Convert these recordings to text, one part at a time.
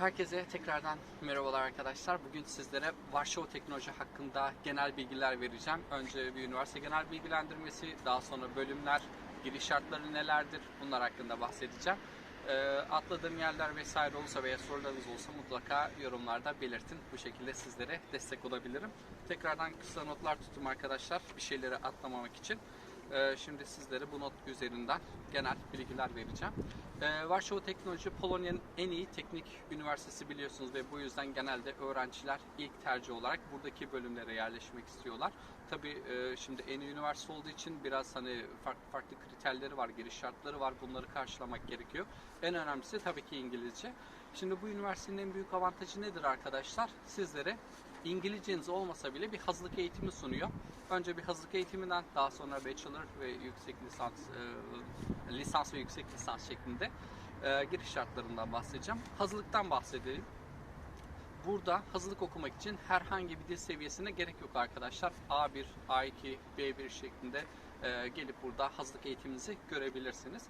Herkese tekrardan merhabalar arkadaşlar. Bugün sizlere Varşova Teknoloji hakkında genel bilgiler vereceğim. Önce bir üniversite genel bilgilendirmesi, daha sonra bölümler, giriş şartları nelerdir bunlar hakkında bahsedeceğim. Ee, atladığım yerler vesaire olursa veya sorularınız olsa mutlaka yorumlarda belirtin. Bu şekilde sizlere destek olabilirim. Tekrardan kısa notlar tuttum arkadaşlar bir şeyleri atlamamak için. Ee, Şimdi sizlere bu not üzerinden genel bilgiler vereceğim. Ee, Varşova Teknoloji Polonya'nın en iyi teknik üniversitesi biliyorsunuz ve bu yüzden genelde öğrenciler ilk tercih olarak buradaki bölümlere yerleşmek istiyorlar. Tabii e, şimdi en iyi üniversite olduğu için biraz hani farklı farklı kriterleri var, giriş şartları var. Bunları karşılamak gerekiyor. En önemlisi tabii ki İngilizce. Şimdi bu üniversitenin en büyük avantajı nedir arkadaşlar? Sizlere İngilizceniz olmasa bile bir hazırlık eğitimi sunuyor. Önce bir hazırlık eğitiminden daha sonra bachelor ve yüksek lisans e, lisans ve yüksek lisans şeklinde e, giriş şartlarından bahsedeceğim. Hazırlıktan bahsedelim. Burada hazırlık okumak için herhangi bir dil seviyesine gerek yok arkadaşlar. A1, A2, B1 şeklinde e, gelip burada hazırlık eğitiminizi görebilirsiniz.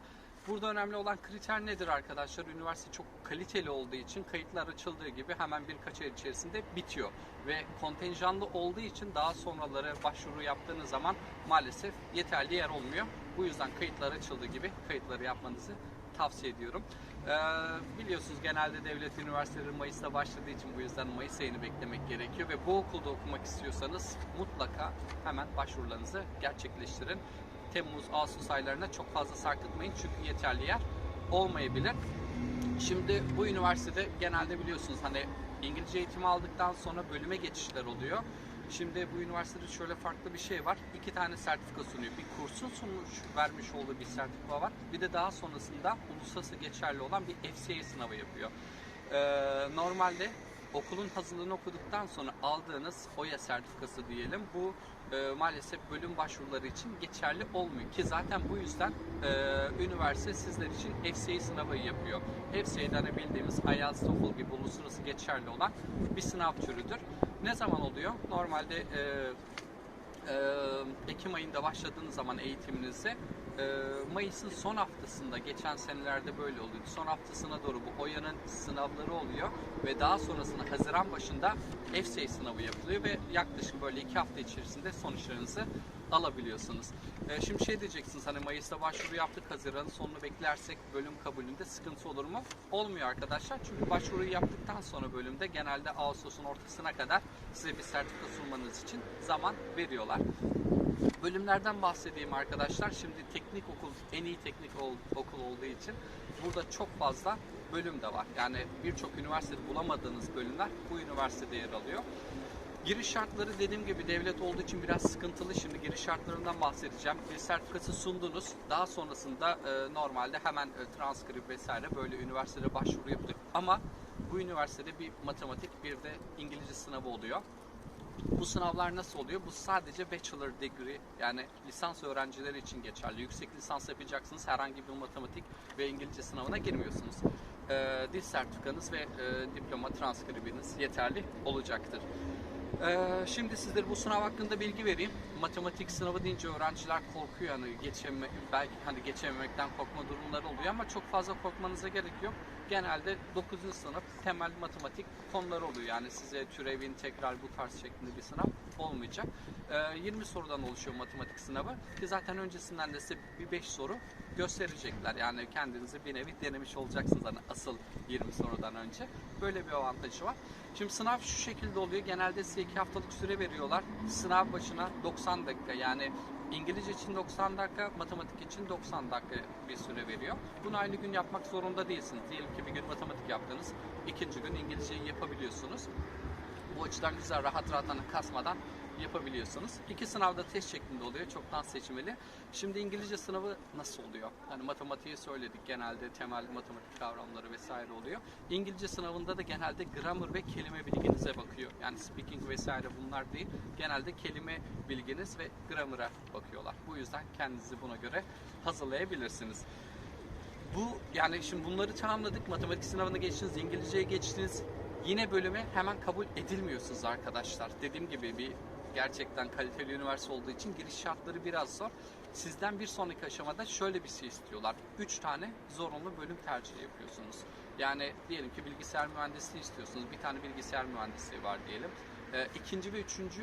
Burada önemli olan kriter nedir arkadaşlar? Üniversite çok kaliteli olduğu için kayıtlar açıldığı gibi hemen birkaç ay içerisinde bitiyor. Ve kontenjanlı olduğu için daha sonraları başvuru yaptığınız zaman maalesef yeterli yer olmuyor. Bu yüzden kayıtlar açıldığı gibi kayıtları yapmanızı tavsiye ediyorum. Ee, biliyorsunuz genelde devlet üniversiteleri Mayıs'ta başladığı için bu yüzden Mayıs ayını beklemek gerekiyor ve bu okulda okumak istiyorsanız mutlaka hemen başvurularınızı gerçekleştirin. Temmuz, Ağustos aylarına çok fazla sarkıtmayın çünkü yeterli yer olmayabilir. Şimdi bu üniversitede genelde biliyorsunuz hani İngilizce eğitimi aldıktan sonra bölüme geçişler oluyor. Şimdi bu üniversitede şöyle farklı bir şey var. İki tane sertifika sunuyor. Bir kursun sunmuş, vermiş olduğu bir sertifika var. Bir de daha sonrasında uluslararası geçerli olan bir FCA sınavı yapıyor. Ee, normalde okulun hazırlığını okuduktan sonra aldığınız OYA sertifikası diyelim. Bu e, maalesef bölüm başvuruları için geçerli olmuyor ki zaten bu yüzden e, üniversite sizler için FCA sınavı yapıyor. FCA'den de bildiğimiz IELTS, TOEFL gibi uluslararası geçerli olan bir sınav türüdür. Ne zaman oluyor? Normalde e, e, Ekim ayında başladığınız zaman eğitiminizi Mayıs'ın son haftasında geçen senelerde böyle oluyordu. Son haftasına doğru bu OYA'nın sınavları oluyor ve daha sonrasında Haziran başında FCA sınavı yapılıyor ve yaklaşık böyle iki hafta içerisinde sonuçlarınızı alabiliyorsunuz. E, şimdi şey diyeceksiniz hani Mayıs'ta başvuru yaptık Haziran'ın sonunu beklersek bölüm kabulünde sıkıntı olur mu? Olmuyor arkadaşlar çünkü başvuruyu yaptıktan sonra bölümde genelde Ağustos'un ortasına kadar size bir sertifika sunmanız için zaman veriyorlar. Bölümlerden bahsedeyim arkadaşlar. Şimdi teknik okul en iyi teknik okul olduğu için burada çok fazla bölüm de var. Yani birçok üniversitede bulamadığınız bölümler bu üniversitede yer alıyor. Giriş şartları dediğim gibi devlet olduğu için biraz sıkıntılı. Şimdi giriş şartlarından bahsedeceğim. Bir sertifikası sundunuz. Daha sonrasında e, normalde hemen e, transkript vesaire böyle üniversitede başvuru yaptık. Ama bu üniversitede bir matematik bir de İngilizce sınavı oluyor. Bu sınavlar nasıl oluyor? Bu sadece bachelor degree yani lisans öğrencileri için geçerli. Yüksek lisans yapacaksınız. Herhangi bir matematik ve İngilizce sınavına girmiyorsunuz. Ee, dil sertifikanız ve e, diploma transkribiniz yeterli olacaktır. Ee, şimdi sizlere bu sınav hakkında bilgi vereyim. Matematik sınavı deyince öğrenciler korkuyor yani geçeme, belki hani geçememekten korkma durumları oluyor ama çok fazla korkmanıza gerek yok. Genelde 9. sınıf temel matematik konuları oluyor. Yani size türev, integral bu tarz şeklinde bir sınav olmayacak. Ee, 20 sorudan oluşuyor matematik sınavı ki zaten öncesinden de size bir 5 soru gösterecekler. Yani kendinizi bir nevi denemiş olacaksınız hani asıl 20 sorudan önce. Böyle bir avantajı var. Şimdi sınav şu şekilde oluyor. Genelde size 2 haftalık süre veriyorlar. Sınav başına 90 dakika yani İngilizce için 90 dakika, matematik için 90 dakika bir süre veriyor. Bunu aynı gün yapmak zorunda değilsiniz. Diyelim ki bir gün matematik yaptınız, ikinci gün İngilizceyi yapabiliyorsunuz. Bu açıdan güzel, rahat rahat hani kasmadan yapabiliyorsunuz. İki sınavda test şeklinde oluyor, çoktan seçmeli. Şimdi İngilizce sınavı nasıl oluyor? Hani matematiği söyledik, genelde temel matematik kavramları vesaire oluyor. İngilizce sınavında da genelde grammar ve kelime bilginize bakıyor. Yani speaking vesaire bunlar değil. Genelde kelime bilginiz ve grammar'a bakıyorlar. Bu yüzden kendinizi buna göre hazırlayabilirsiniz. Bu yani şimdi bunları tamamladık. Matematik sınavına geçtiniz, İngilizceye geçtiniz. Yine bölüme hemen kabul edilmiyorsunuz arkadaşlar. Dediğim gibi bir gerçekten kaliteli üniversite olduğu için giriş şartları biraz zor. Sizden bir sonraki aşamada şöyle bir şey istiyorlar. 3 tane zorunlu bölüm tercihi yapıyorsunuz. Yani diyelim ki bilgisayar mühendisliği istiyorsunuz. Bir tane bilgisayar mühendisliği var diyelim. Ee, ikinci ve üçüncü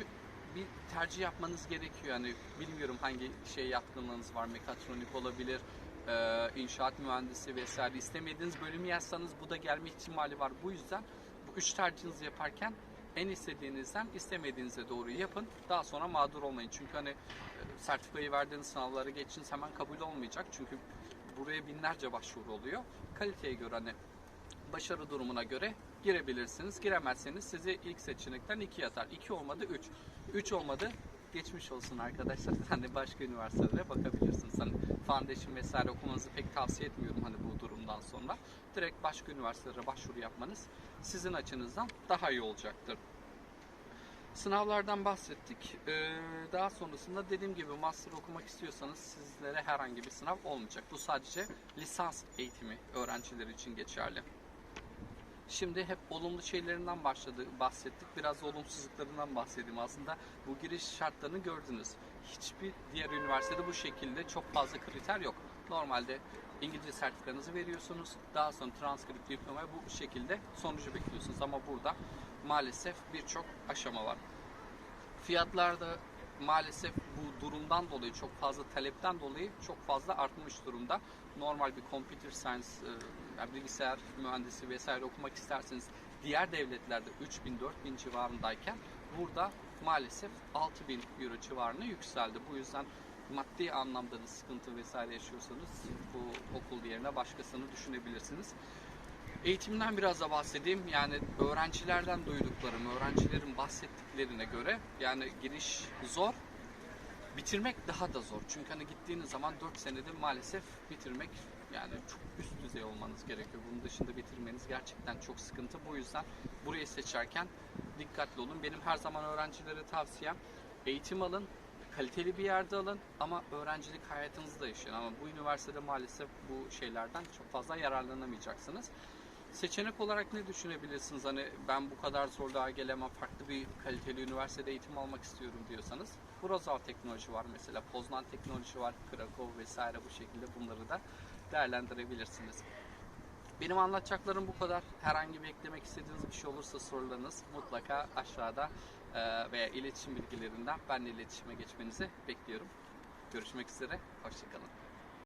bir tercih yapmanız gerekiyor. Yani bilmiyorum hangi şey yatkınlığınız var. Mekatronik olabilir, e, inşaat mühendisi vesaire. İstemediğiniz bölümü yazsanız bu da gelme ihtimali var. Bu yüzden bu üç tercihinizi yaparken en istediğinizden istemediğinize doğru yapın. Daha sonra mağdur olmayın. Çünkü hani e, sertifikayı verdiğiniz sınavlara geçiniz hemen kabul olmayacak. Çünkü buraya binlerce başvuru oluyor. Kaliteye göre hani başarı durumuna göre girebilirsiniz. Giremezseniz sizi ilk seçenekten 2 yatar. 2 olmadı 3. 3 olmadı geçmiş olsun arkadaşlar. Hani başka üniversitelere bakabilirsiniz. Hani foundation vesaire okumanızı pek tavsiye etmiyorum hani bu durumdan sonra. Direkt başka üniversitelere başvuru yapmanız sizin açınızdan daha iyi olacaktır. Sınavlardan bahsettik. Ee, daha sonrasında dediğim gibi master okumak istiyorsanız sizlere herhangi bir sınav olmayacak. Bu sadece lisans eğitimi öğrencileri için geçerli. Şimdi hep olumlu şeylerinden başladı, bahsettik. Biraz da olumsuzluklarından bahsedeyim. Aslında bu giriş şartlarını gördünüz. Hiçbir diğer üniversitede bu şekilde çok fazla kriter yok. Normalde İngilizce sertifikanızı veriyorsunuz. Daha sonra transkript, diploma bu şekilde sonucu bekliyorsunuz. Ama burada maalesef birçok aşama var. Fiyatlarda maalesef bu durumdan dolayı çok fazla talepten dolayı çok fazla artmış durumda. Normal bir computer science, e, bilgisayar mühendisi vesaire okumak isterseniz diğer devletlerde 3000-4000 civarındayken burada maalesef 6000 euro civarına yükseldi. Bu yüzden maddi anlamda da sıkıntı vesaire yaşıyorsanız bu okul yerine başkasını düşünebilirsiniz. Eğitimden biraz da bahsedeyim. Yani öğrencilerden duyduklarım, öğrencilerin bahsettiklerine göre yani giriş zor, bitirmek daha da zor. Çünkü hani gittiğiniz zaman 4 senede maalesef bitirmek yani çok üst düzey olmanız gerekiyor. Bunun dışında bitirmeniz gerçekten çok sıkıntı. Bu yüzden burayı seçerken dikkatli olun. Benim her zaman öğrencilere tavsiyem eğitim alın, kaliteli bir yerde alın ama öğrencilik hayatınızı da yaşayın. Ama bu üniversitede maalesef bu şeylerden çok fazla yararlanamayacaksınız. Seçenek olarak ne düşünebilirsiniz? Hani ben bu kadar zorluğa gelemem, farklı bir kaliteli üniversitede eğitim almak istiyorum diyorsanız. Wrocław Teknoloji var mesela, Poznan Teknoloji var, Krakow vesaire bu şekilde bunları da değerlendirebilirsiniz. Benim anlatacaklarım bu kadar. Herhangi bir eklemek istediğiniz bir şey olursa sorularınız mutlaka aşağıda veya iletişim bilgilerinden benimle iletişime geçmenizi bekliyorum. Görüşmek üzere, hoşçakalın.